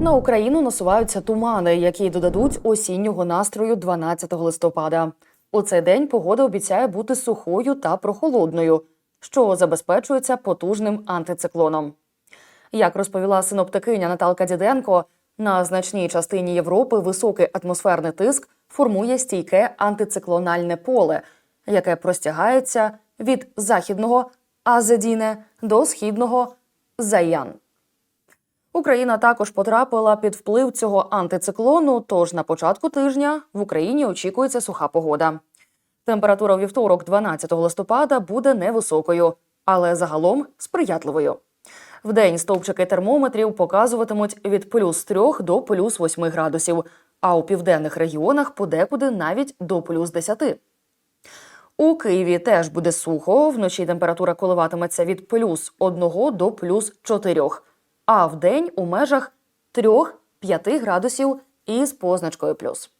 На Україну насуваються тумани, які додадуть осіннього настрою 12 листопада. У цей день погода обіцяє бути сухою та прохолодною, що забезпечується потужним антициклоном. Як розповіла синоптикиня Наталка Діденко, на значній частині Європи високий атмосферний тиск формує стійке антициклональне поле, яке простягається від західного Азедіне до східного Заян. Україна також потрапила під вплив цього антициклону. Тож на початку тижня в Україні очікується суха погода. Температура у вівторок, 12 листопада, буде невисокою, але загалом сприятливою. Вдень стовпчики термометрів показуватимуть від плюс 3 до плюс 8 градусів, а у південних регіонах подекуди навіть до плюс 10. У Києві теж буде сухо. Вночі температура коливатиметься від плюс 1 до плюс 4, а вдень у межах 3-5 градусів із позначкою плюс.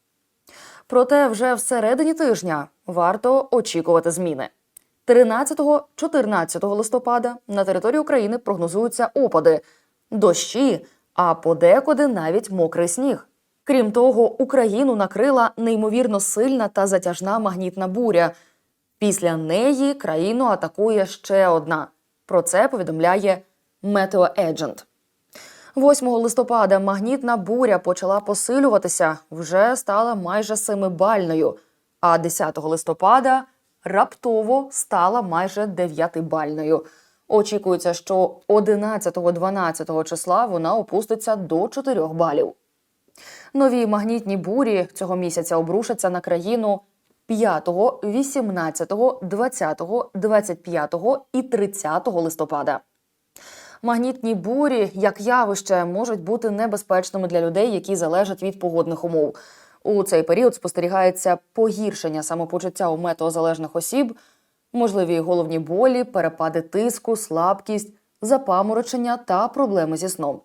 Проте вже всередині тижня варто очікувати зміни. 13-14 листопада на території України прогнозуються опади, дощі, а подекуди навіть мокрий сніг. Крім того, Україну накрила неймовірно сильна та затяжна магнітна буря. Після неї країну атакує ще одна. Про це повідомляє Метеоеджент. 8 листопада магнітна буря почала посилюватися, вже стала майже семибальною, а 10 листопада раптово стала майже дев'ятибальною. Очікується, що 11-12 числа вона опуститься до 4 балів. Нові магнітні бурі цього місяця обрушаться на країну 5, 18, 20, 25 і 30 листопада. Магнітні бурі, як явище, можуть бути небезпечними для людей, які залежать від погодних умов. У цей період спостерігається погіршення самопочуття у метеозалежних осіб, можливі головні болі, перепади тиску, слабкість, запаморочення та проблеми зі сном.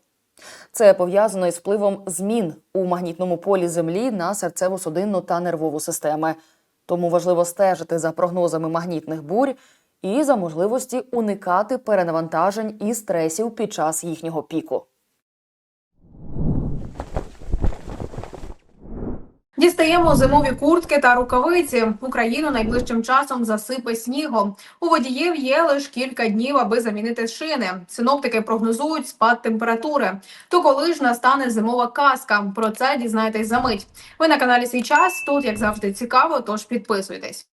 Це пов'язано із впливом змін у магнітному полі Землі на серцево-судинну та нервову системи. Тому важливо стежити за прогнозами магнітних бурь і за можливості уникати перенавантажень і стресів під час їхнього піку. Дістаємо зимові куртки та рукавиці. Україну найближчим часом засипе снігом. У водіїв є лише кілька днів, аби замінити шини. Синоптики прогнозують спад температури. То коли ж настане зимова казка? Про це дізнаєтесь за мить. Ви на каналі свій час. Тут як завжди цікаво, тож підписуйтесь.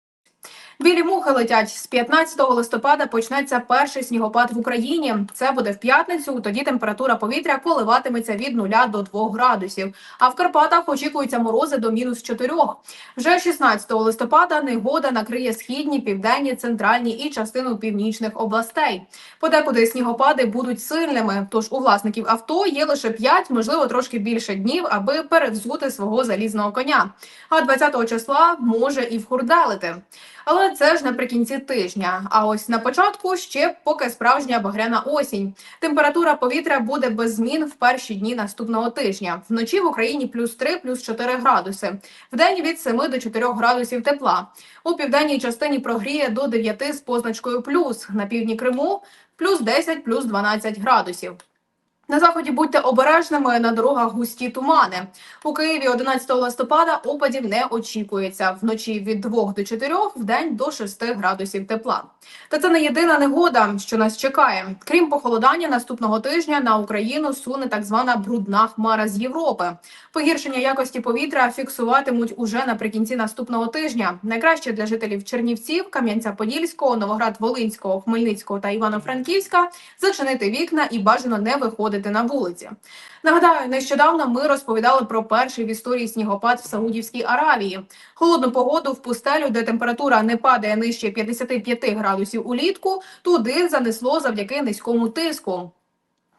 Білі мухи летять з 15 листопада. Почнеться перший снігопад в Україні. Це буде в п'ятницю. Тоді температура повітря коливатиметься від 0 до 2 градусів. А в Карпатах очікуються морози до мінус 4. Вже 16 листопада негода накриє східні, південні, центральні і частину північних областей. Подекуди снігопади будуть сильними. Тож у власників авто є лише 5, можливо, трошки більше днів, аби перевзути свого залізного коня. А 20 числа може і вхурделити. Але це ж наприкінці тижня. А ось на початку ще поки справжня багряна осінь. Температура повітря буде без змін в перші дні наступного тижня. Вночі в Україні плюс 3, плюс 4 градуси. Вдень від 7 до 4 градусів тепла. У південній частині прогріє до 9 з позначкою плюс. На півдні Криму плюс 10, плюс 12 градусів. На заході будьте обережними на дорогах густі тумани. У Києві 11 листопада опадів не очікується. Вночі від 2 до 4, вдень до 6 градусів тепла. Та це не єдина негода, що нас чекає. Крім похолодання, наступного тижня на Україну суне так звана брудна хмара з Європи. Погіршення якості повітря фіксуватимуть уже наприкінці наступного тижня. Найкраще для жителів Чернівців, Кам'янця-Подільського, Новоград-Волинського, Хмельницького та Івано-Франківська зачинити вікна і бажано не виходити на вулиці. Нагадаю, нещодавно ми розповідали про перший в історії снігопад в Саудівській Аравії. Холодну погоду в пустелю, де температура не падає нижче 55 градусів улітку, туди занесло завдяки низькому тиску.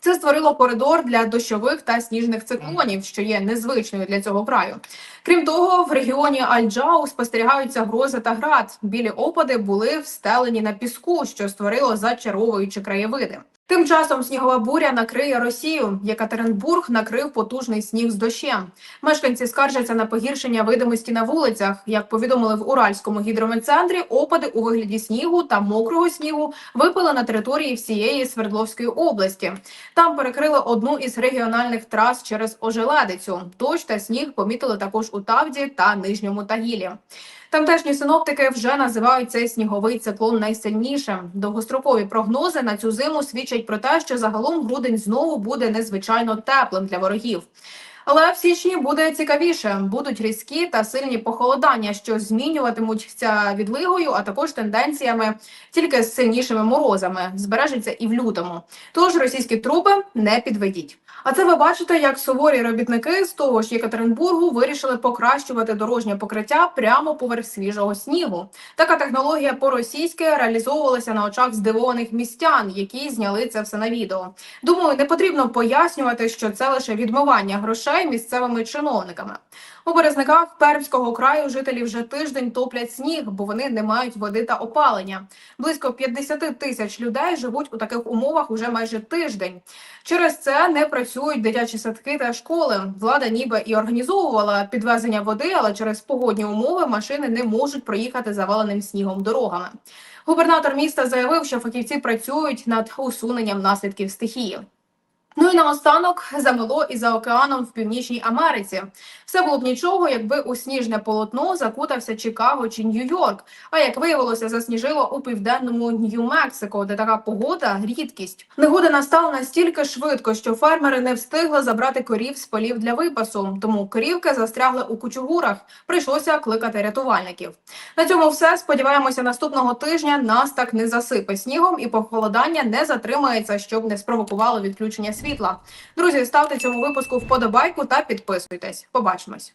Це створило коридор для дощових та сніжних циклонів, що є незвичною для цього краю. Крім того, в регіоні Аль-Джау спостерігаються грози та град. Білі опади були встелені на піску, що створило зачаровуючі краєвиди. Тим часом снігова буря накриє Росію. Єкатеринбург накрив потужний сніг з дощем. Мешканці скаржаться на погіршення видимості на вулицях. Як повідомили в Уральському гідрометцентрі, опади у вигляді снігу та мокрого снігу випали на території всієї Свердловської області. Там перекрили одну із регіональних трас через ожеледицю. Дощ та сніг помітили також у Тавді та Нижньому Тагілі. Тамтешні синоптики вже називають цей сніговий циклон найсильнішим. Довгострокові прогнози на цю зиму свідчать про те, що загалом грудень знову буде незвичайно теплим для ворогів. Але в січні буде цікавіше. Будуть різкі та сильні похолодання, що змінюватимуться відлигою, а також тенденціями тільки з сильнішими морозами. Збережеться і в лютому. Тож російські трупи не підведіть. А це ви бачите, як суворі робітники з того ж Єкатеринбургу вирішили покращувати дорожнє покриття прямо поверх свіжого снігу. Така технологія по-російськи реалізовувалася на очах здивованих містян, які зняли це все на відео. Думаю, не потрібно пояснювати, що це лише відмивання грошей місцевими чиновниками. У березниках Пермського краю жителі вже тиждень топлять сніг, бо вони не мають води та опалення. Близько 50 тисяч людей живуть у таких умовах уже майже тиждень. Через це не працюють дитячі садки та школи. Влада ніби і організовувала підвезення води, але через погодні умови машини не можуть проїхати заваленим снігом дорогами. Губернатор міста заявив, що фахівці працюють над усуненням наслідків стихії. Ну і наостанок замело і за океаном в Північній Америці. Все було б нічого, якби у сніжне полотно закутався Чикаго чи Нью-Йорк. А як виявилося, засніжило у південному Нью-Мексико, де така погода рідкість. Негода настала настільки швидко, що фермери не встигли забрати корів з полів для випасу. Тому корівки застрягли у кучугурах. Прийшлося кликати рятувальників. На цьому все. Сподіваємося, наступного тижня нас так не засипе снігом і похолодання не затримається, щоб не спровокувало відключення світла. Друзі, ставте цьому випуску вподобайку та підписуйтесь. Побачимось.